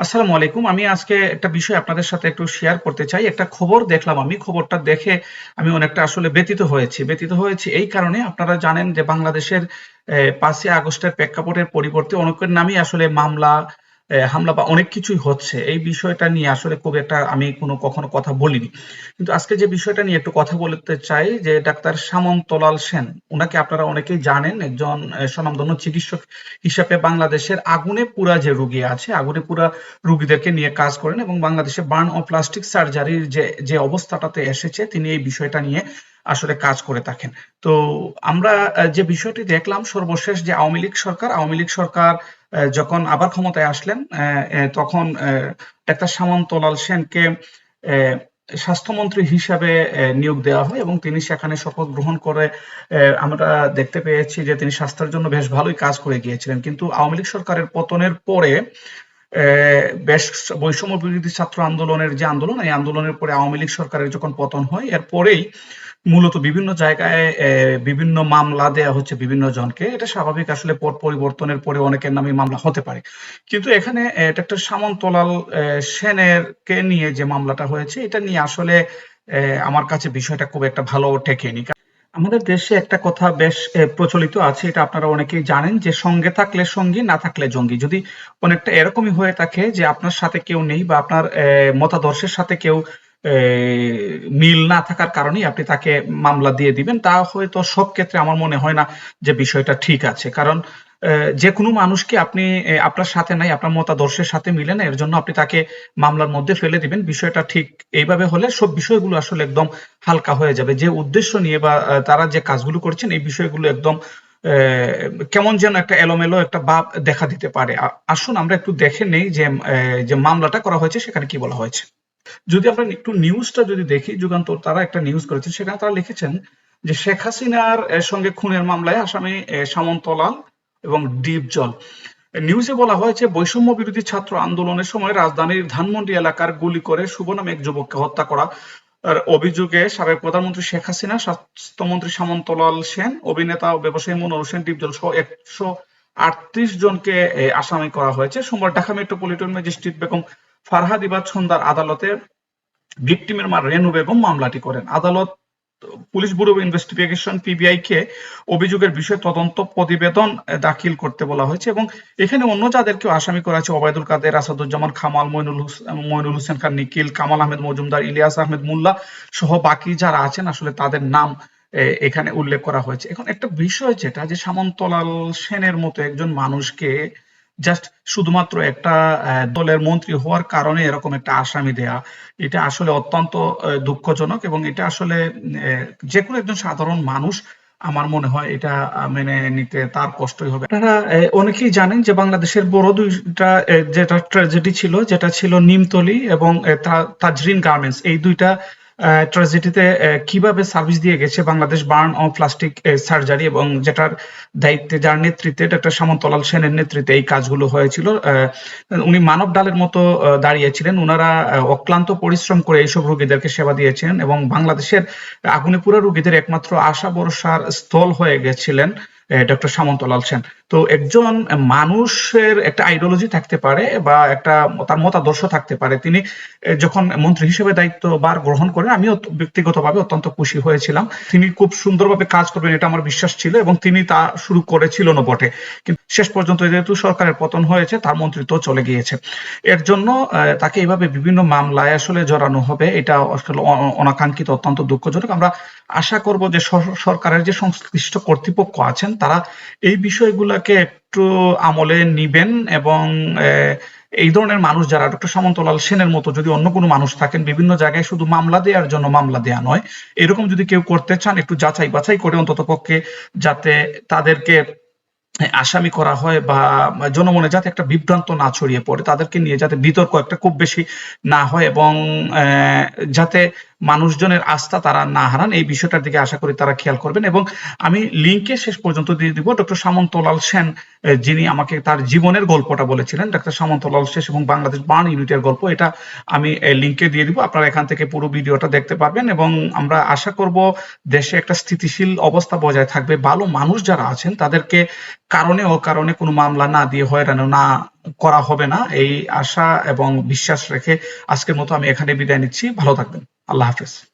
আসসালামু আলাইকুম। আমি আজকে একটা বিষয় আপনাদের সাথে একটু শেয়ার করতে চাই। একটা খবর দেখলাম আমি। খবরটা দেখে আমি অনেকটা আসলে ব্যতীত হয়েছি। ব্যতীত হয়েছি এই কারণে আপনারা জানেন যে বাংলাদেশের পাঁচই ৫ই আগস্টের প্রেক্ষাপটের পরিবর্তে অনেকের নামই আসলে মামলা, হামলা বা অনেক কিছুই হচ্ছে। এই বিষয়টা নিয়ে আসলে খুব একটা আমি কোনো কখনো কথা বলিনি। কিন্তু আজকে যে বিষয়টা নিয়ে একটু কথা বলতে চাই যে ডাক্তার সামন্তলাল সেন, উনাকে আপনারা অনেকেই জানেন। একজন স্বনামধন্য চিকিৎসক হিসাবে বাংলাদেশের আগুনে পুরা যে রুগী আছে, আগুনে পুরা রোগীদেরকে নিয়ে কাজ করেন এবং বাংলাদেশে বার্ন ও প্লাস্টিক সার্জারির যে, যে অবস্থাটাতে এসেছে তিনি এই বিষয়টা নিয়ে আসলে কাজ করে থাকেন। তো আমরা যে বিষয়টি দেখলাম সর্বশেষ যে আওয়ামী লীগ সরকার, আওয়ামী লীগ সরকার যখন আবার ক্ষমতায় আসলেন তখন ডাক্তার সামন্তলাল সেনকে স্বাস্থ্যমন্ত্রী হিসাবে নিয়োগ দেওয়া হয় এবং তিনি সেখানে শপথ গ্রহণ করে আমরা দেখতে পেয়েছি যে তিনি স্বাস্থ্যের জন্য বেশ ভালোই কাজ করে গিয়েছিলেন। কিন্তু আওয়ামী লীগ সরকারের পতনের পরে বেশ বৈষম্য বিরোধী ছাত্র আন্দোলনের যে আন্দোলন, এই আন্দোলনের পরে আওয়ামী লীগ সরকারের যখন পতন হয় এরপরেই মূলত বিভিন্ন জায়গায় বিভিন্ন মামলা দেয়া হচ্ছে বিভিন্ন জনকে। এটা স্বাভাবিক আসলে পট পরিবর্তনের পরে অনেকের নামে মামলা হতে পারে। কিন্তু এখানে অ্যা ডাক্তার সামন্তলাল অ্যা সেনেরকে নিয়ে যে মামলাটা হয়েছে এটা নিয়ে আসলে আমার কাছে বিষয়টা খুব একটা ভালো ঠেকেনি। কা আমাদের দেশে একটা কথা বেশ প্রচলিত আছে। এটা আপনারা অনেকেই জানেন যে সঙ্গে থাকলে সঙ্গী, না থাকলে জঙ্গি। যদি অনেকটা এরকমই হয়ে থাকে যে আপনার সাথে কেউ নেই বা আপনার মতাদর্শের সাথে কেউ মিল না থাকার কারণেই আপনি তাকে মামলা দিয়ে দিবেন। তা হয়তো সব ক্ষেত্রে আমার মনে হয় না যে বিষয়টা ঠিক আছে। কারণ অ্যা যেকোনো মানুষকে আপনি আপনার সাথে নাই, আপনার মতাদর্শের সাথে মিলে না, এর জন্য আপনি তাকে মামলার মধ্যে ফেলে দিবেন। বিষয়টা ঠিক এইভাবে হলে সব বিষয়গুলো আসলে একদম হালকা হয়ে যাবে। যে উদ্দেশ্য নিয়ে বা তারা যে কাজগুলো করছেন এই বিষয়গুলো একদম কেমন যেন একটা এলোমেলো একটা ভাব দেখা দিতে পারে। আসুন আমরা একটু দেখে নেই যে যে মামলাটা করা হয়েছে সেখানে কি বলা হয়েছে। যদি আমরা একটু নিউজটা যদি দেখি, যুগান্তর তারা একটা নিউজ করেছে। সেখানে তারা লিখেছেন যে শেখ হাসিনার সঙ্গে খুনের মামলায় আসামি সামন্তলাল এবং ডিপজল। নিউজে বলা হয়েছে বৈষম্য বিরোধী ছাত্র আন্দোলনের সময় রাজধানীর ধানমন্ডি এলাকার গুলি করে শুভ নামে এক যুবককে হত্যা করা অভিযোগে সাবেক প্রধানমন্ত্রী শেখ হাসিনা, স্বাস্থ্যমন্ত্রী সামন্তলাল সেন, অভিনেতা ব্যবসায়ী মনোয়ার হোসেন ডিপজল সহ ১৩৮ জনকে আসামি করা হয়েছে। সোমবার ঢাকা মেট্রোপলিটন ম্যাজিস্ট্রেট বেগম ফারহাদ ইবাদ সন্ধ্যার আদালতে ভিকটিমের মা রেনু বেগম মামলাটি করেন। আদালত পুলিশ ব্যুরো ইনভেস্টিগেশন পিবিআই কে অভিযোগের বিষয়ে তদন্ত প্রতিবেদন দাখিল করতে বলা হয়েছে এবং এখানে অন্য যাদেরকেও আসামি করা হয়েছে ওবায়দুল কাদের, আসাদুজ্জামান খামাল, মইনুল মইনুল হোসেন খান নিখিল, কামাল আহমেদ মজুমদার, ইলিয়াস আহমেদ মোল্লা সহ বাকি যারা আছেন আসলে তাদের নাম এখানে উল্লেখ করা হয়েছে। এখন একটা বিষয় যেটা যে সামন্তলাল সেনের মতো একজন মানুষকে জাস্ট শুধুমাত্র একটা দলের মন্ত্রী হওয়ার কারণে এরকম একটা আসামি দেয়া, এটা আসলে অত্যন্ত দুঃখজনক এবং এটা আসলে এ যেকোনো একজন সাধারণ মানুষ আমার মনে হয় এটা মেনে নিতে তার কষ্টই হবে। আপনারা অনেকেই জানেন যে বাংলাদেশের বড় দুইটা যেটা ট্র্যাজেডি ছিল, যেটা ছিল নিমতলী এবং তাজরিন গার্মেন্টস। এই ২ টা অ্যা ট্র্যাজেডিতে কীভাবে সার্ভিস দিয়ে গেছে বাংলাদেশ বার্ন ও প্লাস্টিক সার্জারি এবং যেটার দায়িত্বে, যার নেতৃত্বে ডাক্তার সামন্তলাল সেনের নেতৃত্বে এই কাজগুলো হয়েছিল। উনি মানব ডালের মতো দাঁড়িয়েছিলেন। উনারা অক্লান্ত পরিশ্রম করে এইসব রোগীদেরকে সেবা দিয়েছেন এবং বাংলাদেশের আগুনে পুরা রোগীদের একমাত্র আশা ভরসার স্থল হয়ে গেছিলেন ডক্টর সামন্তলাল সেন। তো একজন মানুষের একটা আইডিওলজি থাকতে পারে বা একটা তার মতাদর্শ থাকতে পারে। তিনি যখন মন্ত্রী হিসেবে দায়িত্বভার গ্রহণ করেন আমিও ব্যক্তিগতভাবে অত্যন্ত খুশি হয়েছিলাম। তিনি খুব সুন্দরভাবে কাজ করবেন, এটা আমার বিশ্বাস ছিল এবং তিনি তা শুরু করেছিল না বটে। কিন্তু শেষ পর্যন্ত যেহেতু সরকারের পতন হয়েছে, তার মন্ত্রিত্ব চলে গিয়েছে। এর জন্য তাকে এভাবে বিভিন্ন মামলায় আসলে জড়ানো হবে, এটা আসলে অনাকাঙ্ক্ষিত, অত্যন্ত দুঃখজনক। আমরা আশা করব যে সরকারের যে সংশ্লিষ্ট কর্তৃপক্ষ আছেন, তারা এই বিষয়গুলাকে একটু আমলে নিবেন এবং এই ধরনের মানুষ যারা ডক্টর সামন্তলাল সেনের মতো যদি অন্য কোনো মানুষ থাকেন, বিভিন্ন জায়গায় শুধু মামলা দেওয়ার জন্য মামলা দেয়া নয়। এরকম যদি কেউ করতে চান, একটু যাচাই বাছাই করে অন্ততপক্ষে যাতে তাদেরকে আসামি করা হয় বা জনমনে যাতে একটা বিভ্রান্ত না ছড়িয়ে পড়ে। তাদেরকে নিয়ে যাতে বিতর্ক একটা খুব বেশি না হয় এবং যাতে মানুষজনের আস্থা তারা না হারান, এই বিষয়টার দিকে আশা করি তারা খেয়াল করবেন এবং আমি লিংকে শেষ পর্যন্ত দিয়ে দিব ডক্টর সামন্তলাল সেন যিনি আমাকে তার জীবনের গল্পটা বলেছিলেন। ডাক্তার সামন্তলাল শেষ এবং বাংলাদেশ বার্ন ইউনিটের গল্প, এটা আমি লিংকে দিয়ে দিব। আপনারা এখান থেকে পুরো ভিডিওটা দেখতে পারবেন এবং আমরা আশা করব দেশে একটা স্থিতিশীল অবস্থা বজায় থাকবে। ভালো মানুষ যারা আছেন, তাদেরকে কারণে ও কারণে কোনো মামলা না দিয়ে হয়রানি না করা হবে না। এই আশা এবং বিশ্বাস রেখে আজকের মতো আমি এখানে বিদায় নিচ্ছি। ভালো থাকবেন। আল্লাহ হাফেজ।